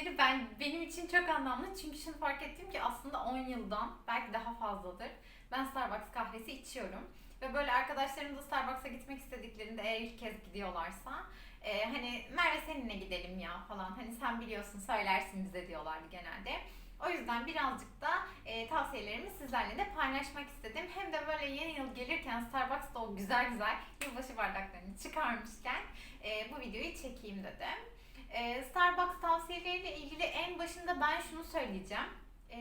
yeri ben benim için çok anlamlı çünkü şunu fark ettim ki aslında 10 yıldan belki daha fazladır ben Starbucks kahvesi içiyorum. Ve böyle arkadaşlarım da Starbucks'a gitmek istediklerinde eğer ilk kez gidiyorlarsa e, hani Merve seninle gidelim ya falan hani sen biliyorsun söylersin bize diyorlardı genelde. O yüzden birazcık da e, tavsiyelerimi sizlerle de paylaşmak istedim. Hem de böyle yeni yıl gelirken Starbucks'ta o güzel güzel yılbaşı bardaklarını çıkarmışken e, bu videoyu çekeyim dedim. E, Starbucks tavsiyeleriyle ilgili en başında ben şunu söyleyeceğim. E,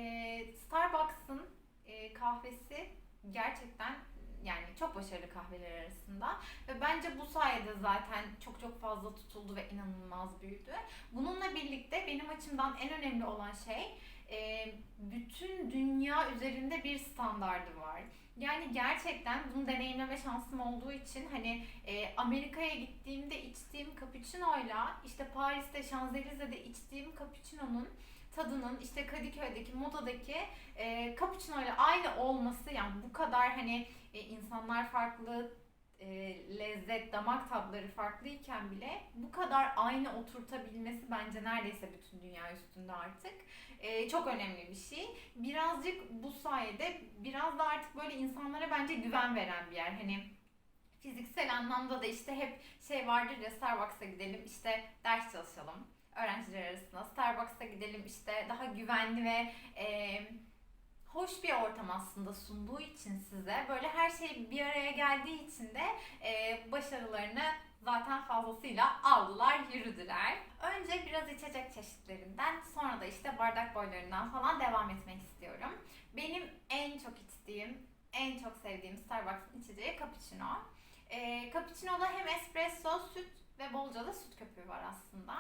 Starbucks'ın e, kahvesi gerçekten yani çok başarılı kahveler arasında ve bence bu sayede zaten çok çok fazla tutuldu ve inanılmaz büyüdü. Bununla birlikte benim açımdan en önemli olan şey e, bütün dünya üzerinde bir standardı var. Yani gerçekten bunu deneyimleme şansım olduğu için hani e, Amerika'ya gittiğimde içtiğim cappuccino'yla işte Paris'te Şanzelize'de içtiğim cappuccino'nun tadının işte Kadıköy'deki modadaki e, cappuccino ile aynı olması yani bu kadar hani e, insanlar farklı e, lezzet, damak tatları farklıyken bile bu kadar aynı oturtabilmesi bence neredeyse bütün dünya üstünde artık. E, çok önemli bir şey. Birazcık bu sayede biraz da artık böyle insanlara bence güven veren bir yer. Hani fiziksel anlamda da işte hep şey vardır ya Starbucks'a gidelim işte ders çalışalım öğrenciler arasında. Starbucks'a gidelim işte daha güvenli ve e, hoş bir ortam aslında sunduğu için size böyle her şey bir araya geldiği için de e, başarılarını zaten fazlasıyla aldılar, yürüdüler. Önce biraz içecek çeşitlerinden, sonra da işte bardak boylarından falan devam etmek istiyorum. Benim en çok içtiğim, en çok sevdiğim Starbucks'ın içeceği cappuccino. E, cappuccino'da hem espresso, süt ve bolca da süt köpüğü var aslında.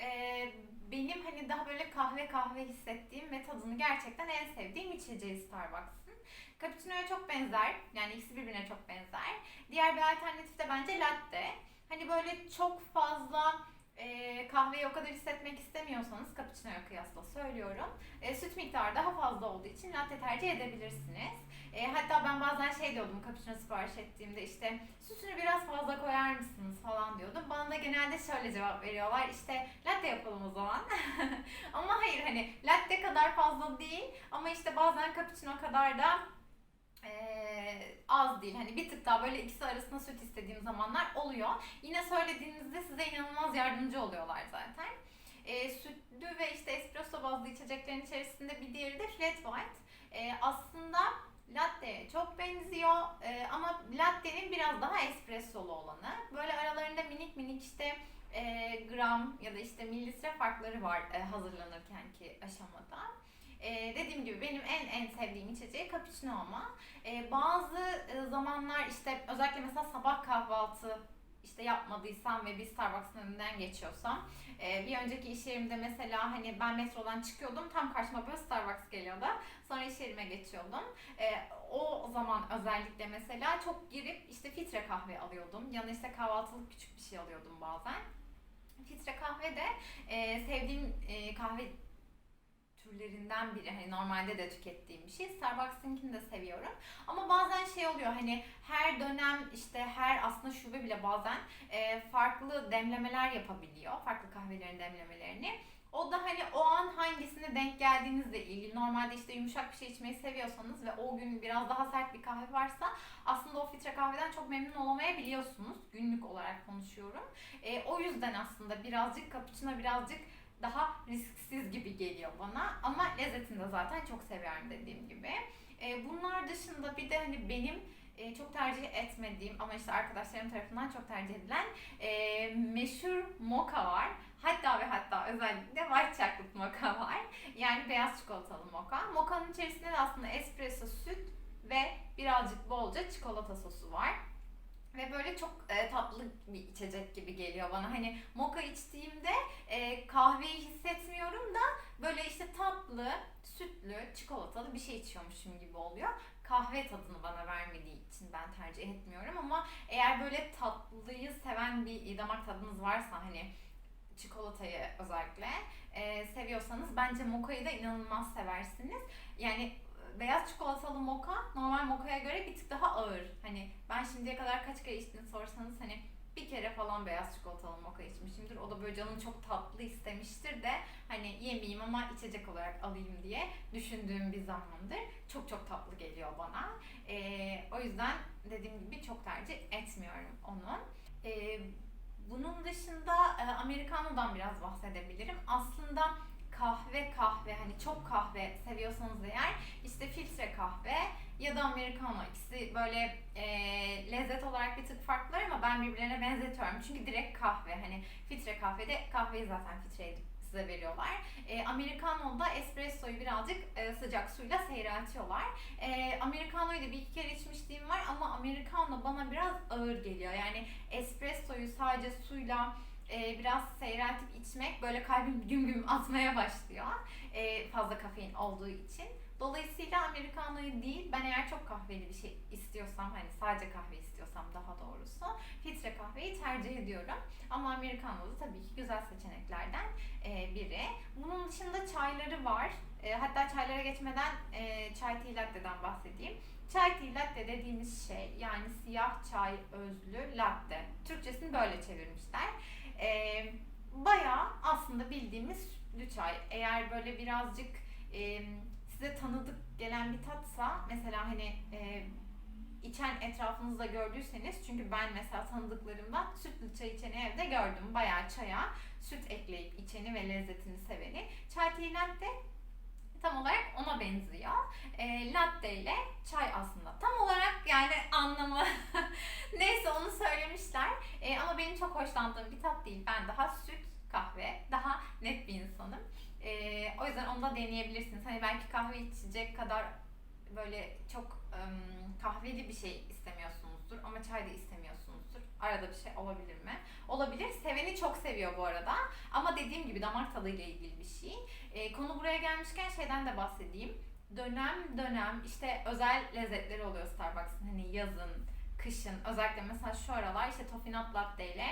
E, benim hani daha böyle kahve kahve hissettiğim ve tadını gerçekten en sevdiğim içeceği Starbucks'ın. Cappuccino'ya çok benzer. Yani ikisi birbirine çok benzer. Diğer bir alternatif de bence latte. Hani böyle çok fazla e, kahveyi o kadar hissetmek istemiyorsanız cappuccino'ya kıyasla söylüyorum. E, süt miktarı daha fazla olduğu için latte tercih edebilirsiniz. E, hatta ben bazen şey diyordum cappuccino sipariş ettiğimde işte sütünü biraz fazla koyar mısınız falan diyordum. Bana da genelde şöyle cevap veriyorlar işte latte yapalım o zaman. ama hayır hani latte kadar fazla değil ama işte bazen cappuccino kadar da ee, az değil. Hani bir tık daha böyle ikisi arasında süt istediğim zamanlar oluyor. Yine söylediğinizde size inanılmaz yardımcı oluyorlar zaten. Ee, sütlü ve işte espresso bazlı içeceklerin içerisinde bir diğeri de flat white. Ee, aslında latte'ye çok benziyor ee, ama latte'nin biraz daha espressolu olanı. Böyle aralarında minik minik işte e, gram ya da işte mililitre farkları var e, hazırlanırken ki aşamada. Ee, dediğim gibi benim en en sevdiğim içeceği cappuccino ama e, bazı e, zamanlar işte özellikle mesela sabah kahvaltı işte yapmadıysam ve bir Starbucks'ın önünden geçiyorsam e, bir önceki iş yerimde mesela hani ben metrodan çıkıyordum tam karşıma böyle Starbucks geliyordu. Sonra iş yerime geçiyordum. E, o zaman özellikle mesela çok girip işte filtre kahve alıyordum. Yanına işte kahvaltılık küçük bir şey alıyordum bazen. Filtre kahve de e, sevdiğim e, kahve türlerinden biri. Hani normalde de tükettiğim bir şey. Starbucks'ınkini de seviyorum. Ama bazen şey oluyor hani her dönem işte her aslında şube bile bazen e, farklı demlemeler yapabiliyor. Farklı kahvelerin demlemelerini. O da hani o an hangisine denk geldiğinizle ilgili. Normalde işte yumuşak bir şey içmeyi seviyorsanız ve o gün biraz daha sert bir kahve varsa aslında o filtre kahveden çok memnun olamayabiliyorsunuz. Günlük olarak konuşuyorum. E, o yüzden aslında birazcık cappuccino birazcık daha risksiz gibi geliyor bana ama lezzetini de zaten çok seviyorum dediğim gibi. E, bunlar dışında bir de hani benim e, çok tercih etmediğim ama işte arkadaşlarım tarafından çok tercih edilen e, meşhur mocha var. Hatta ve hatta özellikle white chocolate mocha var. Yani beyaz çikolatalı mocha. Mocha'nın içerisinde de aslında espresso, süt ve birazcık bolca çikolata sosu var. Ve böyle çok e, tatlı bir içecek gibi geliyor bana. Hani moka içtiğimde e, kahveyi hissetmiyorum da böyle işte tatlı, sütlü, çikolatalı bir şey içiyormuşum gibi oluyor. Kahve tadını bana vermediği için ben tercih etmiyorum ama eğer böyle tatlıyı seven bir damak tadınız varsa hani çikolatayı özellikle e, seviyorsanız bence mokayı da inanılmaz seversiniz. Yani beyaz çikolatalı moka normal mokaya göre bir tık daha ağır. Hani ben şimdiye kadar kaç kere içtiğini sorsanız hani bir kere falan beyaz çikolatalı moka içmişimdir. O da böyle canım çok tatlı istemiştir de hani yemeyeyim ama içecek olarak alayım diye düşündüğüm bir zamandır. Çok çok tatlı geliyor bana. Ee, o yüzden dediğim gibi çok tercih etmiyorum onu. Ee, bunun dışında e, Americano'dan biraz bahsedebilirim. Aslında kahve kahve hani çok kahve seviyorsanız eğer işte filtre kahve ya da americano ikisi böyle e, lezzet olarak bir tık farklılar ama ben birbirlerine benzetiyorum. Çünkü direkt kahve hani filtre kahvede kahveyi zaten filtre edip size veriyorlar. E, Americano'da espressoyu birazcık e, sıcak suyla seyreltiyorlar. E, Americano'yu da bir iki kere içmişliğim var ama Americano bana biraz ağır geliyor. Yani espressoyu sadece suyla e, biraz seyreltip içmek böyle kalbim güm güm atmaya başlıyor. E, fazla kafein olduğu için. Dolayısıyla Americano'yu değil, ben eğer çok kahveli bir şey istiyorsam, hani sadece kahve istiyorsam daha doğrusu, filtre kahveyi tercih ediyorum. Ama Americano da tabii ki güzel seçeneklerden e, biri. Bunun dışında çayları var. E, hatta çaylara geçmeden e, çay tea latte'den bahsedeyim. Çay tea latte dediğimiz şey yani siyah çay özlü latte. Türkçesini böyle çevirmişler. Bayağı aslında bildiğimiz sütlü çay. Eğer böyle birazcık size tanıdık gelen bir tatsa mesela hani e, içen etrafınızda gördüyseniz çünkü ben mesela tanıdıklarımda sütlü çay içeni evde gördüm. Bayağı çaya süt ekleyip içeni ve lezzetini seveni. Çay tea latte tam olarak ona benziyor. E, latte ile çay aslında. Tam olarak yani anlamı neyse onu söylemişler. E, ama benim çok hoşlandığım bir tat değil. Ben daha süt, kahve, daha net bir insanım. Yüzden onu da deneyebilirsiniz. Hani belki kahve içecek kadar böyle çok ım, kahveli bir şey istemiyorsunuzdur ama çay da istemiyorsunuzdur. Arada bir şey olabilir mi? Olabilir. Seveni çok seviyor bu arada. Ama dediğim gibi damak tadıyla ilgili bir şey. E, konu buraya gelmişken şeyden de bahsedeyim. Dönem dönem işte özel lezzetleri oluyor Starbucks'ın. Hani yazın, kışın. Özellikle mesela şu aralar işte Toffee Nut Latte ile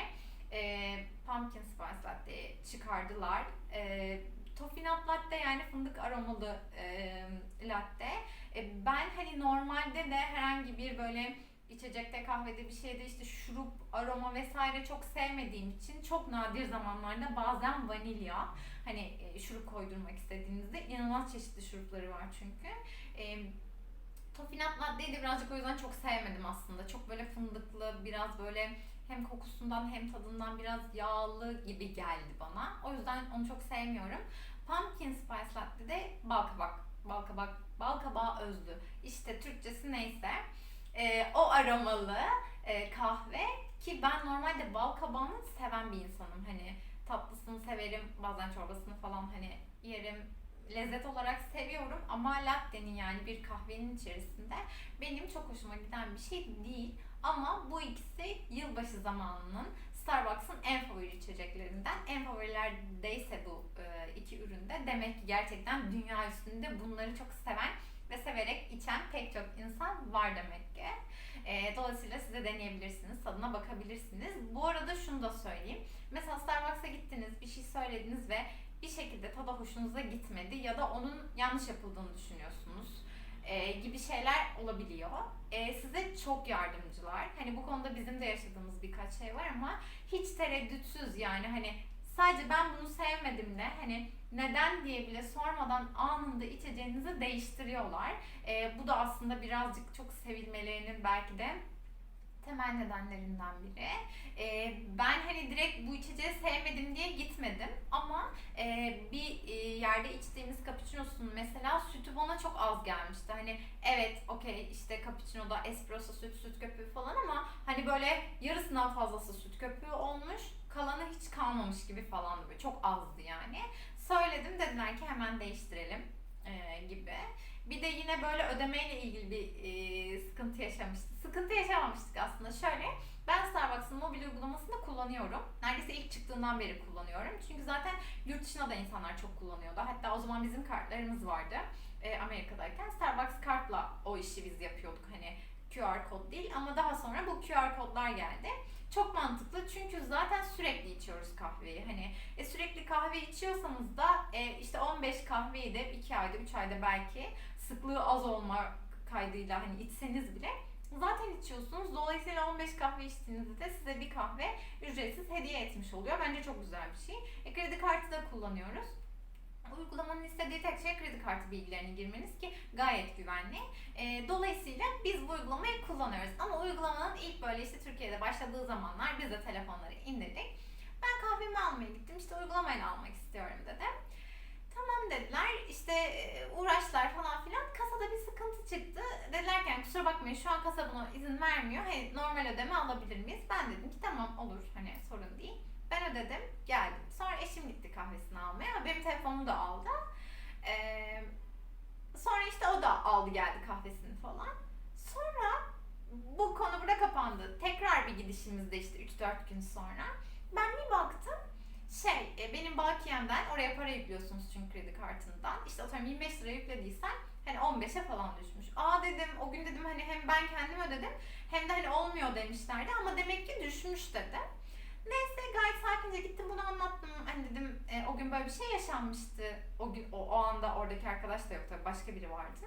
e, Pumpkin Spice Latte'yi çıkardılar. E, Toffee Nut Latte yani fındık aromalı e, latte. E, ben hani normalde de herhangi bir böyle içecekte kahvede bir şeyde işte şurup aroma vesaire çok sevmediğim için çok nadir zamanlarda bazen vanilya hani e, şurup koydurmak istediğinizde inanılmaz çeşitli şurupları var çünkü. E, Toffee Nut Latte'yi de birazcık o yüzden çok sevmedim aslında. Çok böyle fındıklı, biraz böyle hem kokusundan hem tadından biraz yağlı gibi geldi bana. O yüzden onu çok sevmiyorum. Pumpkin Spice Latte de bal kabak, bal kabak, bal kabağı özlü. İşte Türkçesi neyse. Ee, o aromalı e, kahve ki ben normalde bal kabağını seven bir insanım. Hani tatlısını severim, bazen çorbasını falan hani yerim. Lezzet olarak seviyorum ama latte'nin yani bir kahvenin içerisinde benim çok hoşuma giden bir şey değil. Ama bu ikisi yılbaşı zamanının Starbucks'ın en favori içeceklerinden. En favorilerdeyse bu e, iki üründe demek ki gerçekten dünya üstünde bunları çok seven ve severek içen pek çok insan var demek ki. E, dolayısıyla siz de deneyebilirsiniz, tadına bakabilirsiniz. Bu arada şunu da söyleyeyim. Mesela Starbucks'a gittiniz, bir şey söylediniz ve bir şekilde tadı hoşunuza gitmedi ya da onun yanlış yapıldığını düşünüyorsunuz e, gibi şeyler olabiliyor. E, size çok yardımcılar. Hani bu konuda bizim de yaşadığımız birkaç şey var ama hiç tereddütsüz yani hani sadece ben bunu sevmedim de hani neden diye bile sormadan anında içeceğinizi değiştiriyorlar. E, bu da aslında birazcık çok sevilmelerinin belki de temel nedenlerinden biri. E, ben hani direkt bu içeceği sevmedim diye gitmedim ama e, bir e, yerde içtiğimiz cappuccino'sunun mesela sütü bana çok az gelmişti. Hani evet okey işte cappuccino'da espresso süt, süt köpüğü falan ama hani böyle yarısından fazlası süt köpüğü olmuş. Kalanı hiç kalmamış gibi falan böyle çok azdı yani. Söyledim dediler ki hemen değiştirelim e, gibi. Bir de yine böyle ödemeyle ilgili bir e, sıkıntı yaşamıştık. Sıkıntı yaşamamıştık aslında. Şöyle, ben Starbucks'ın mobil uygulamasını kullanıyorum. Neredeyse ilk çıktığından beri kullanıyorum. Çünkü zaten yurt dışına da insanlar çok kullanıyordu. Hatta o zaman bizim kartlarımız vardı. E, Amerika'dayken Starbucks kartla o işi biz yapıyorduk. Hani QR kod değil ama daha sonra bu QR kodlar geldi. Çok mantıklı çünkü zaten sürekli içiyoruz kahveyi. Hani e, sürekli kahve içiyorsanız da e, işte 15 kahveyi de 2 ayda 3 ayda belki sıklığı az olma kaydıyla hani içseniz bile zaten içiyorsunuz. Dolayısıyla 15 kahve içtiğinizde de size bir kahve ücretsiz hediye etmiş oluyor. Bence çok güzel bir şey. E, kredi kartı da kullanıyoruz. Uygulamanın istediği tek şey kredi kartı bilgilerini girmeniz ki gayet güvenli. E, dolayısıyla biz bu uygulamayı kullanıyoruz. Ama uygulamanın ilk böyle işte Türkiye'de başladığı zamanlar biz de telefonları indirdik. Ben kahvemi almaya gittim. İşte uygulamayla almak istiyorum dedim. Tamam dediler. İşte e, uğraştılar falan filan. Kasada bir sıkıntı çıktı. Dediler ki "Yani kusura bakmayın şu an kasa buna izin vermiyor. Hani normal ödeme alabilir miyiz? Ben dedim ki tamam olur hani sorun değil. Ben ödedim geldim. Sonra eşim gitti kahvesini almaya. Benim telefonumu da aldı. Ee, sonra işte o da aldı geldi kahvesini falan. Sonra bu konu burada kapandı. Tekrar bir gidişimizde işte 3-4 gün sonra. Ben bir baktım şey e, benim bakiyemden oraya para yüklüyorsunuz çünkü kredi kartından. İşte atıyorum 25 lira yüklediysen hani 15'e falan düşmüş. Aa dedim o gün dedim hani hem ben kendim ödedim hem de hani olmuyor demişlerdi ama demek ki düşmüş dedim. Neyse gayet sakince gittim bunu anlattım. Hani dedim e, o gün böyle bir şey yaşanmıştı. O gün o, o anda oradaki arkadaş da yok tabii başka biri vardı.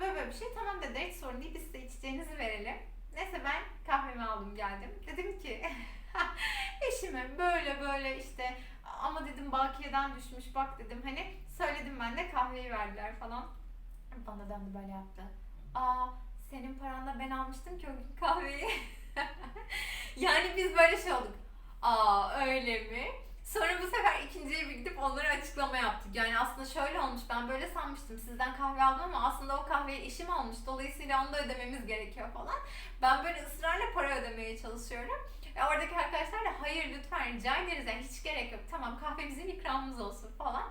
Böyle böyle bir şey tamam dedi hiç sorun değil biz size içeceğinizi verelim. Neyse ben kahvemi aldım geldim. Dedim ki eşime böyle böyle işte ama dedim bakiyeden düşmüş bak dedim hani söyledim ben de kahveyi verdiler falan. Bana döndü böyle yaptı. Aa senin paranla ben almıştım ki o gün kahveyi. yani biz böyle şey olduk. Aa öyle mi? Sonra bu sefer ikinciye bir gidip onlara açıklama yaptık. Yani aslında şöyle olmuş ben böyle sanmıştım sizden kahve aldım ama aslında o kahveyi eşim almış. Dolayısıyla onu da ödememiz gerekiyor falan. Ben böyle ısrarla para ödemeye çalışıyorum. E, oradaki arkadaşlar da hayır lütfen rica ederiz yani hiç gerek yok. Tamam kahve bizim ikramımız olsun falan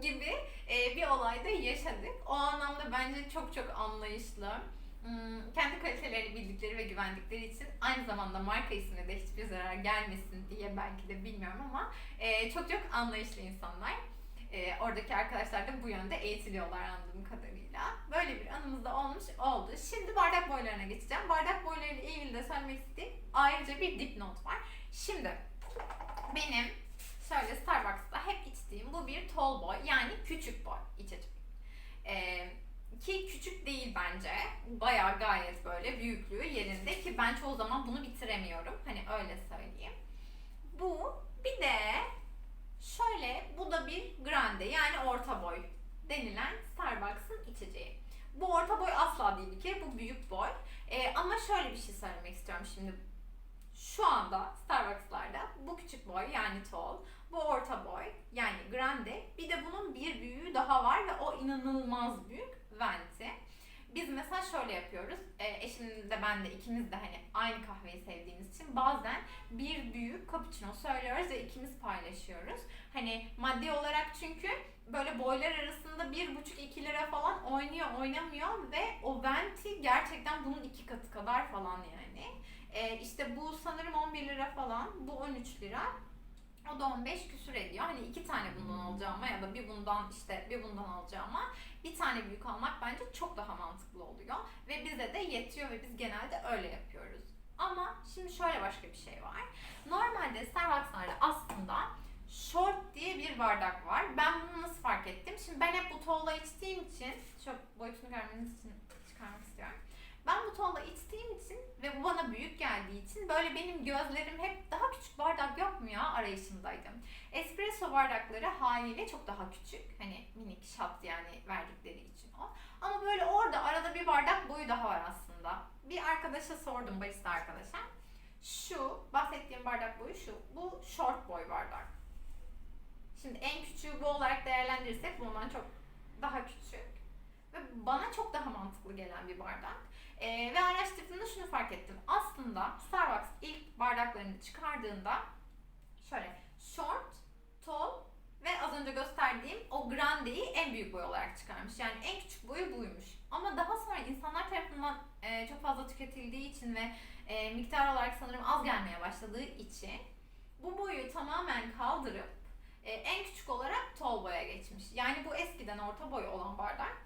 gibi e, bir olayda yaşadık. O anlamda bence çok çok anlayışlı. Hmm, kendi kalitelerini bildikleri ve güvendikleri için aynı zamanda marka ismine de hiçbir zarar gelmesin diye belki de bilmiyorum ama e, çok çok anlayışlı insanlar. E, oradaki arkadaşlar da bu yönde eğitiliyorlar anladığım kadarıyla. Böyle bir anımız da olmuş oldu. Şimdi bardak boylarına geçeceğim. Bardak boylarıyla ilgili de söylemek istediğim ayrıca bir dipnot var. Şimdi benim şöyle Starbucks'ta hep içtiğim bu bir tall boy yani küçük boy içecek. Ee, ki küçük değil bence. Bayağı gayet böyle büyüklüğü yerinde ki ben çoğu zaman bunu bitiremiyorum. Hani öyle söyleyeyim. Bu bir de şöyle bu da bir grande yani orta boy denilen Starbucks'ın içeceği. Bu orta boy asla değil bir kere bu büyük boy. Ee, ama şöyle bir şey söylemek istiyorum şimdi. Şu anda Starbucks'larda bu küçük boy yani tall, bu orta boy yani grande bir de bunun bir büyüğü daha var ve o inanılmaz büyük venti. Biz mesela şöyle yapıyoruz. E, eşim de ben de ikimiz de hani aynı kahveyi sevdiğimiz için bazen bir büyük cappuccino söylüyoruz ve ikimiz paylaşıyoruz. Hani maddi olarak çünkü böyle boylar arasında bir buçuk iki lira falan oynuyor oynamıyor ve o venti gerçekten bunun iki katı kadar falan yani. E, işte bu sanırım 11 lira falan, bu 13 lira. O da 15 küsür ediyor. Hani iki tane bundan alacağıma ya da bir bundan işte bir bundan alacağıma bir tane büyük almak bence çok daha mantıklı oluyor. Ve bize de yetiyor ve biz genelde öyle yapıyoruz. Ama şimdi şöyle başka bir şey var. Normalde Starbucks'larda aslında short diye bir bardak var. Ben bunu nasıl fark ettim? Şimdi ben hep bu tolla içtiğim için, şu boyutunu görmeniz için çıkarmak istiyorum. Ben bu tonla içtiğim için ve bu bana büyük geldiği için böyle benim gözlerim hep daha küçük bardak yok mu ya arayışındaydım. Espresso bardakları haliyle çok daha küçük. Hani minik shot yani verdikleri için o. Ama böyle orada arada bir bardak boyu daha var aslında. Bir arkadaşa sordum barista arkadaşa. Şu bahsettiğim bardak boyu şu. Bu short boy bardak. Şimdi en küçüğü bu olarak değerlendirirsek bundan çok daha küçük. Ve bana çok daha mantıklı gelen bir bardak. Ee, ve araştırdığımda şunu fark ettim. Aslında Starbucks ilk bardaklarını çıkardığında şöyle short, tall ve az önce gösterdiğim o grandeyi en büyük boy olarak çıkarmış. Yani en küçük boyu buymuş. Ama daha sonra insanlar tarafından e, çok fazla tüketildiği için ve e, miktar olarak sanırım az gelmeye başladığı için bu boyu tamamen kaldırıp e, en küçük olarak tall boya geçmiş. Yani bu eskiden orta boy olan bardak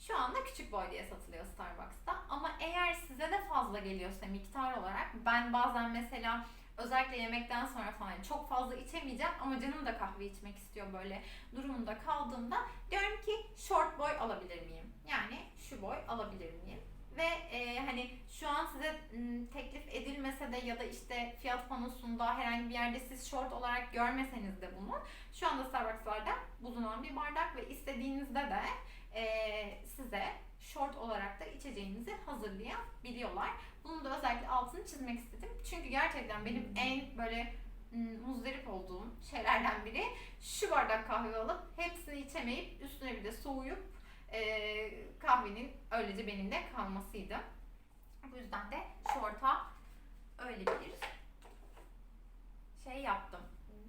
şu anda küçük boy diye satılıyor Starbucks'ta. Ama eğer size de fazla geliyorsa miktar olarak ben bazen mesela özellikle yemekten sonra falan çok fazla içemeyeceğim ama canım da kahve içmek istiyor böyle durumunda kaldığımda diyorum ki short boy alabilir miyim? Yani şu boy alabilir miyim? ve e, hani şu an size m, teklif edilmese de ya da işte fiyat panosunda herhangi bir yerde siz short olarak görmeseniz de bunu şu anda Starbucks'larda bulunan bir bardak ve istediğinizde de size short olarak da içeceğinizi hazırlayabiliyorlar. Bunun da özellikle altını çizmek istedim. Çünkü gerçekten benim en böyle m, muzdarip olduğum şeylerden biri şu bardak kahve alıp hepsini içemeyip üstüne bir de soğuyup e, kahvenin öylece benimle kalmasıydı. Bu yüzden de short'a öyle bir şey yaptım.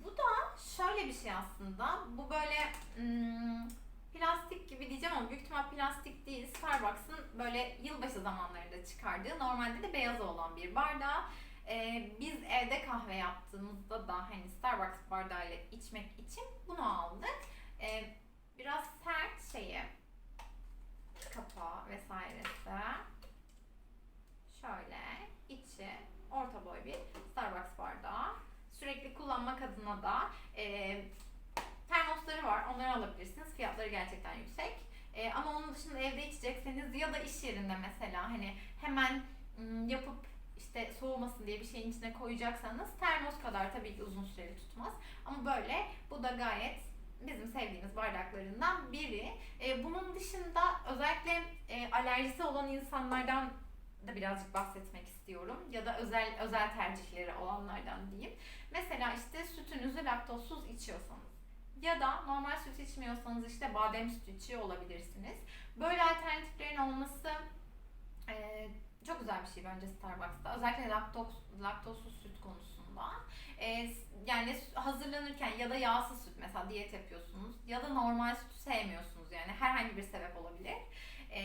Bu da şöyle bir şey aslında. Bu böyle hmm, plastik gibi diyeceğim ama büyük ihtimal plastik değil. Starbucks'ın böyle yılbaşı zamanlarında çıkardığı normalde de beyaz olan bir bardağı. Ee, biz evde kahve yaptığımızda da hani Starbucks bardağıyla içmek için bunu aldık. Ee, biraz sert şeyi kapağı vesairesi. Şöyle içi orta boy bir Starbucks bardağı. Sürekli kullanmak adına da e, termosları var. Onları alabilirsiniz. Fiyatları gerçekten yüksek. E, ama onun dışında evde içecekseniz ya da iş yerinde mesela hani hemen ım, yapıp işte soğumasın diye bir şeyin içine koyacaksanız termos kadar tabii ki uzun süreli tutmaz. Ama böyle bu da gayet bizim sevdiğimiz bardaklarından biri. E, bunun dışında özellikle e, alerjisi olan insanlardan da birazcık bahsetmek istiyorum. Ya da özel özel tercihleri olanlardan diyeyim. Mesela işte sütünüzü laktozsuz içiyorsanız ya da normal süt içmiyorsanız işte badem sütü içiyor olabilirsiniz. Böyle alternatiflerin olması e, çok güzel bir şey bence Starbucks'ta. Özellikle laktoz, laktozsuz süt konusunda. E, yani hazırlanırken ya da yağsız süt mesela diyet yapıyorsunuz ya da normal sütü sevmiyorsunuz yani herhangi bir sebep olabilir. E,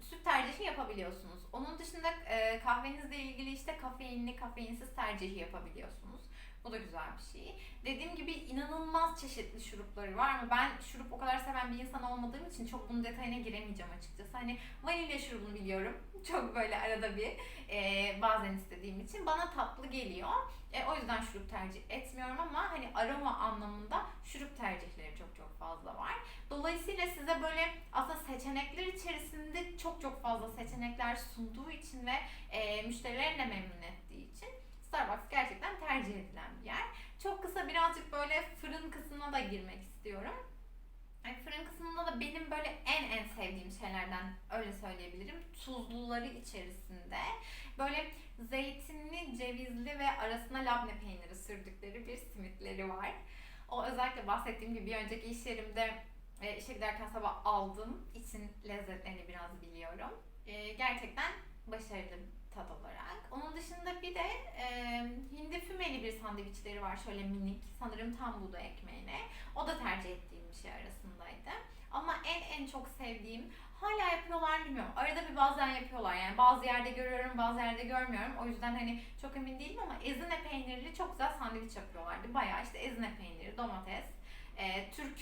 süt tercihi yapabiliyorsunuz. Onun dışında e, kahvenizle ilgili işte kafeinli, kafeinsiz tercihi yapabiliyorsunuz. Bu da güzel bir şey. Dediğim gibi inanılmaz çeşitli şurupları var ama ben şurup o kadar seven bir insan olmadığım için çok bunun detayına giremeyeceğim açıkçası. Hani vanilya şurubunu biliyorum. Çok böyle arada bir e, bazen istediğim için bana tatlı geliyor. E, o yüzden şurup tercih etmiyorum ama hani aroma anlamında şurup tercihleri çok çok fazla var. Dolayısıyla size böyle aslında seçenekler içerisinde çok çok fazla seçenekler sunduğu için ve e, müşterilerini de memnun ettiği için Starbucks gerçekten tercih edilen bir yer. Çok kısa birazcık böyle fırın kısmına da girmek istiyorum. Yani fırın kısmında da benim böyle en en sevdiğim şeylerden öyle söyleyebilirim. Tuzluları içerisinde böyle zeytinli, cevizli ve arasına labne peyniri sürdükleri bir simitleri var. O özellikle bahsettiğim gibi bir önceki iş yerimde e, işe giderken sabah aldığım için lezzetlerini biraz biliyorum. E, gerçekten başarılı tat olarak. Onun dışında bir de e, hindi fümeli bir sandviçleri var şöyle minik. Sanırım tam buğday ekmeğine. O da tercih ettiğim bir şey arasındaydı. Ama en en çok sevdiğim hala yapıyorlar bilmiyorum. Arada bir bazen yapıyorlar yani bazı yerde görüyorum bazı yerde görmüyorum. O yüzden hani çok emin değilim ama ezine peynirli çok güzel sandviç yapıyorlardı. Bayağı işte ezine peyniri, domates, e, Türk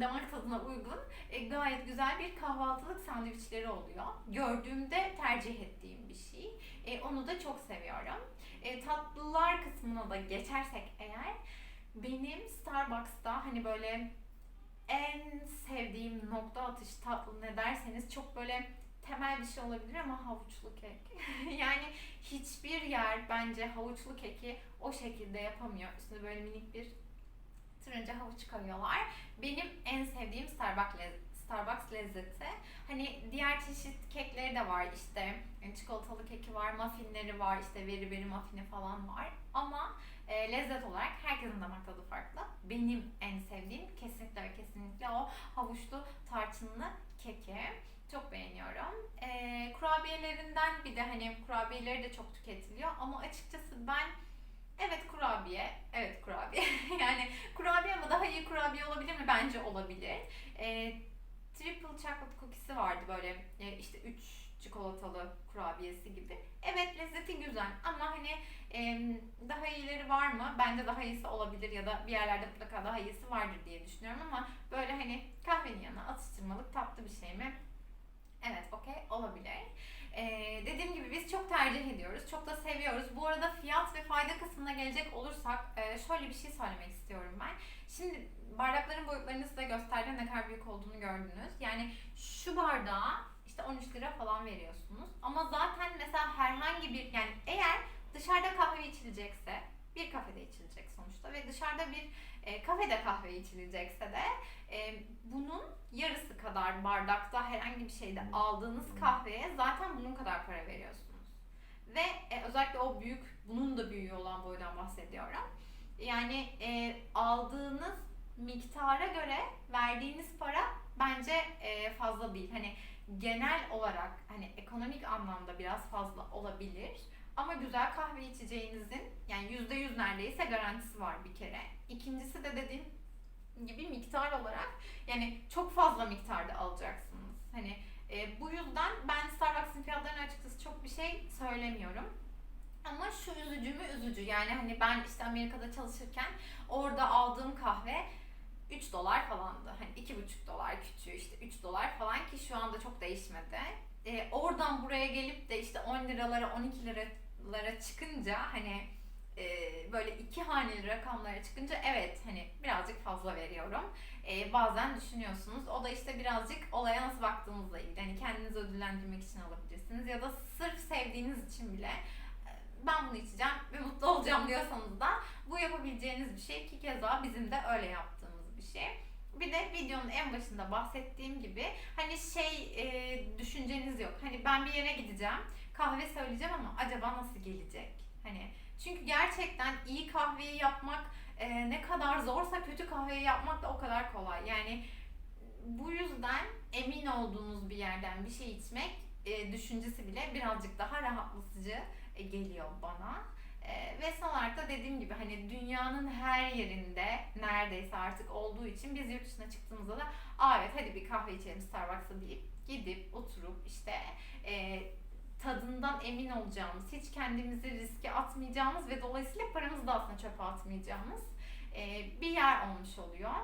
damak tadına uygun e, gayet güzel bir kahvaltılık sandviçleri oluyor. Gördüğümde tercih ettiğim bir şey. E, onu da çok seviyorum. E, tatlılar kısmına da geçersek eğer benim Starbucks'ta hani böyle en sevdiğim nokta atış tatlı ne derseniz çok böyle temel bir şey olabilir ama havuçlu kek. yani hiçbir yer bence havuçlu keki o şekilde yapamıyor. Üstüne böyle minik bir turuncu havuç koyuyorlar. Benim en sevdiğim Starbucks lezzeti. Starbucks lezzeti. Hani diğer çeşit kekleri de var işte yani çikolatalı keki var, muffinleri var, işte veri veri muffini falan var. Ama e, lezzet olarak herkesin damak tadı farklı. Benim en sevdiğim kesinlikle kesinlikle o havuçlu tarçınlı keki. Çok beğeniyorum. E, kurabiyelerinden bir de hani kurabiyeleri de çok tüketiliyor ama açıkçası ben evet kurabiye, evet kurabiye. yani kurabiye ama daha iyi kurabiye olabilir mi? Bence olabilir. E, triple chocolate cookie'si vardı böyle e, işte 3 çikolatalı kurabiyesi gibi. Evet lezzeti güzel ama hani e, daha iyileri var mı? Bence daha iyisi olabilir ya da bir yerlerde mutlaka daha iyisi vardır diye düşünüyorum ama böyle hani kahvenin yanına atıştırmalık tatlı bir şey mi? Evet okey olabilir. Ee, dediğim gibi biz çok tercih ediyoruz. Çok da seviyoruz. Bu arada fiyat ve fayda kısmına gelecek olursak e, şöyle bir şey söylemek istiyorum ben. Şimdi bardakların boyutlarını size gösterdim ne kadar büyük olduğunu gördünüz. Yani şu bardağa işte işte 13 lira falan veriyorsunuz. Ama zaten mesela herhangi bir yani eğer dışarıda kahve içilecekse bir kafede içilecek sonuçta ve dışarıda bir e, kafede kahve içilecekse de e, bunun yarısı kadar bardakta herhangi bir şeyde aldığınız kahveye zaten bunun kadar para veriyorsunuz. Ve e, özellikle o büyük, bunun da büyüğü olan boydan bahsediyorum. Yani e, aldığınız miktara göre verdiğiniz para bence e, fazla değil. Hani genel olarak hani ekonomik anlamda biraz fazla olabilir. Ama güzel kahve içeceğinizin yani yüzde yüz neredeyse garantisi var bir kere. İkincisi de dediğim gibi miktar olarak yani çok fazla miktarda alacaksınız. Hani e, bu yüzden ben Starbucks'ın fiyatlarına açıkçası çok bir şey söylemiyorum. Ama şu üzücü mü üzücü. Yani hani ben işte Amerika'da çalışırken orada aldığım kahve 3 dolar falandı. Hani 2,5 dolar küçüğü işte 3 dolar falan ki şu anda çok değişmedi. E, oradan buraya gelip de işte 10 liralara 12 liralara çıkınca hani e, böyle iki haneli rakamlara çıkınca evet hani birazcık fazla veriyorum. E, bazen düşünüyorsunuz. O da işte birazcık olaya nasıl baktığınızla ilgili. Hani kendinizi ödüllendirmek için alabilirsiniz ya da sırf sevdiğiniz için bile e, ben bunu içeceğim ve mutlu olacağım diyorsanız da bu yapabileceğiniz bir şey ki keza bizim de öyle yaptığımız bir şey. Bir de videonun en başında bahsettiğim gibi hani şey e, düşünceniz yok. Hani ben bir yere gideceğim, kahve söyleyeceğim ama acaba nasıl gelecek? Hani çünkü gerçekten iyi kahveyi yapmak e, ne kadar zorsa kötü kahveyi yapmak da o kadar kolay. Yani bu yüzden emin olduğunuz bir yerden bir şey içmek e, düşüncesi bile birazcık daha rahatlatıcı e, geliyor bana. E, ve son olarak da dediğim gibi hani dünyanın her yerinde neredeyse artık olduğu için biz yurt dışına çıktığımızda da evet hadi bir kahve içelim Starbucks'a deyip gidip oturup işte e, tadından emin olacağımız, hiç kendimizi riske atmayacağımız ve dolayısıyla paramızı da aslında çöpe atmayacağımız e, bir yer olmuş oluyor.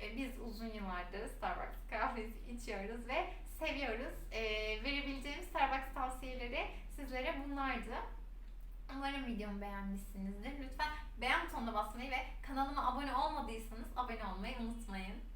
E, biz uzun yıllardır Starbucks kahvesi içiyoruz ve seviyoruz. E, verebileceğim Starbucks tavsiyeleri sizlere bunlardı. Umarım videomu beğenmişsinizdir. Lütfen beğen butonuna basmayı ve kanalıma abone olmadıysanız abone olmayı unutmayın.